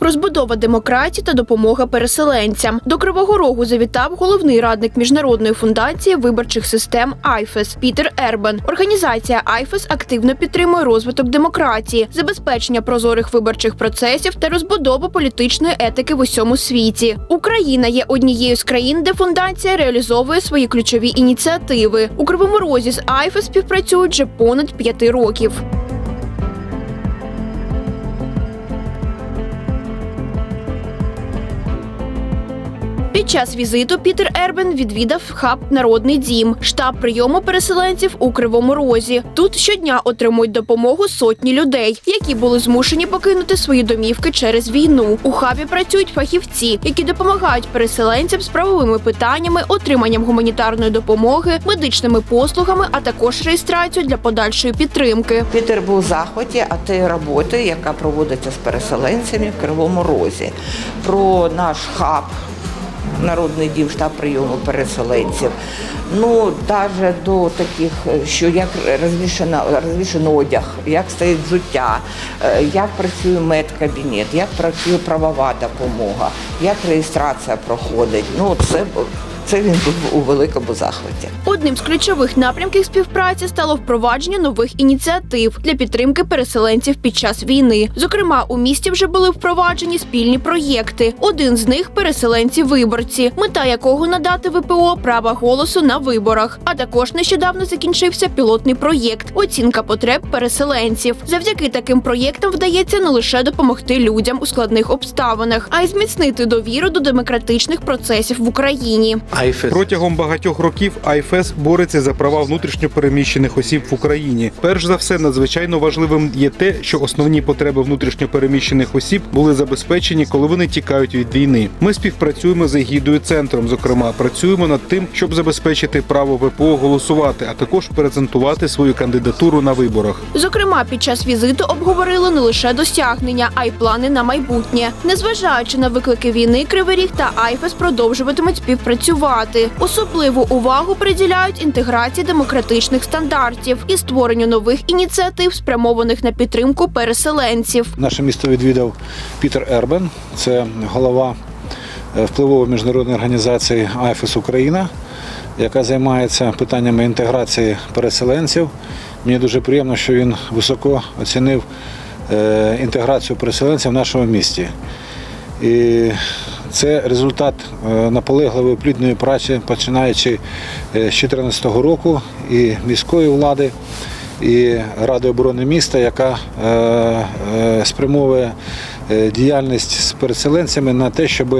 Розбудова демократії та допомога переселенцям. До Кривого Рогу завітав головний радник міжнародної фундації виборчих систем АЙФЕС Пітер Ербен. Організація АЙФЕС активно підтримує розвиток демократії, забезпечення прозорих виборчих процесів та розбудову політичної етики в усьому світі. Україна є однією з країн, де фундація реалізовує свої ключові ініціативи. У Кривому Розі з АЙФЕС співпрацюють вже понад п'яти років. Під час візиту Пітер Ербен відвідав хаб Народний дім, штаб прийому переселенців у Кривому Розі. Тут щодня отримують допомогу сотні людей, які були змушені покинути свої домівки через війну. У хабі працюють фахівці, які допомагають переселенцям з правовими питаннями, отриманням гуманітарної допомоги, медичними послугами, а також реєстрацією для подальшої підтримки. Пітер був захваті а тієї роботи, яка проводиться з переселенцями в Кривому Розі, про наш хаб. Народний дім штаб прийому переселенців. Ну, навіть до таких, що як розвішено, розвішено одяг, як стоїть взуття, е, як працює медкабінет, як працює правова допомога, як реєстрація проходить. Ну, це, це він був у великому захваті. Одним з ключових напрямків співпраці стало впровадження нових ініціатив для підтримки переселенців під час війни. Зокрема, у місті вже були впроваджені спільні проєкти. Один з них переселенці-виборці, мета якого надати ВПО права голосу на виборах. А також нещодавно закінчився пілотний проєкт оцінка потреб переселенців. Завдяки таким проєктам вдається не лише допомогти людям у складних обставинах, а й зміцнити довіру до демократичних процесів в Україні. Протягом багатьох років АйФЕС бореться за права внутрішньопереміщених осіб в Україні. Перш за все, надзвичайно важливим є те, що основні потреби внутрішньопереміщених осіб були забезпечені, коли вони тікають від війни. Ми співпрацюємо з егідою центром. Зокрема, працюємо над тим, щоб забезпечити право ВПО голосувати, а також презентувати свою кандидатуру на виборах. Зокрема, під час візиту обговорили не лише досягнення, а й плани на майбутнє. Незважаючи на виклики війни, Кривий Ріг та Айфес продовжуватимуть співпрацювати. Особливу увагу приділяють інтеграції демократичних стандартів і створенню нових ініціатив, спрямованих на підтримку переселенців. Наше місто відвідав Пітер Ербен, це голова е, впливової міжнародної організації АйФЕС Україна, яка займається питаннями інтеграції переселенців. Мені дуже приємно, що він високо оцінив е, інтеграцію переселенців в нашому місті. І це результат е, наполегливої плідної праці, починаючи е, з 2014 року і міської влади, і Ради оборони міста, яка е, спрямовує діяльність з переселенцями на те, щоб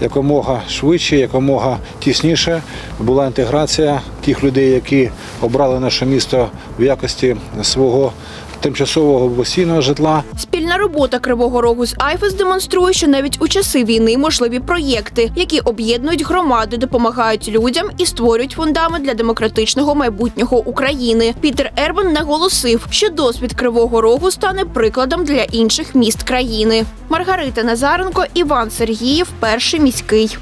якомога швидше, якомога тісніше була інтеграція тих людей, які обрали наше місто в якості свого тимчасового постійного житла. Спільна робота Кривого Рогу з Айфес демонструє, що навіть у часи війни можливі проєкти, які об'єднують громади, допомагають людям і створюють фундамент для демократичного майбутнього України. Пітер Ербан наголосив, що досвід Кривого Рогу стане прикладом для інших міст країни. Маргарита Назаренко, Іван Сергієв, перший міський.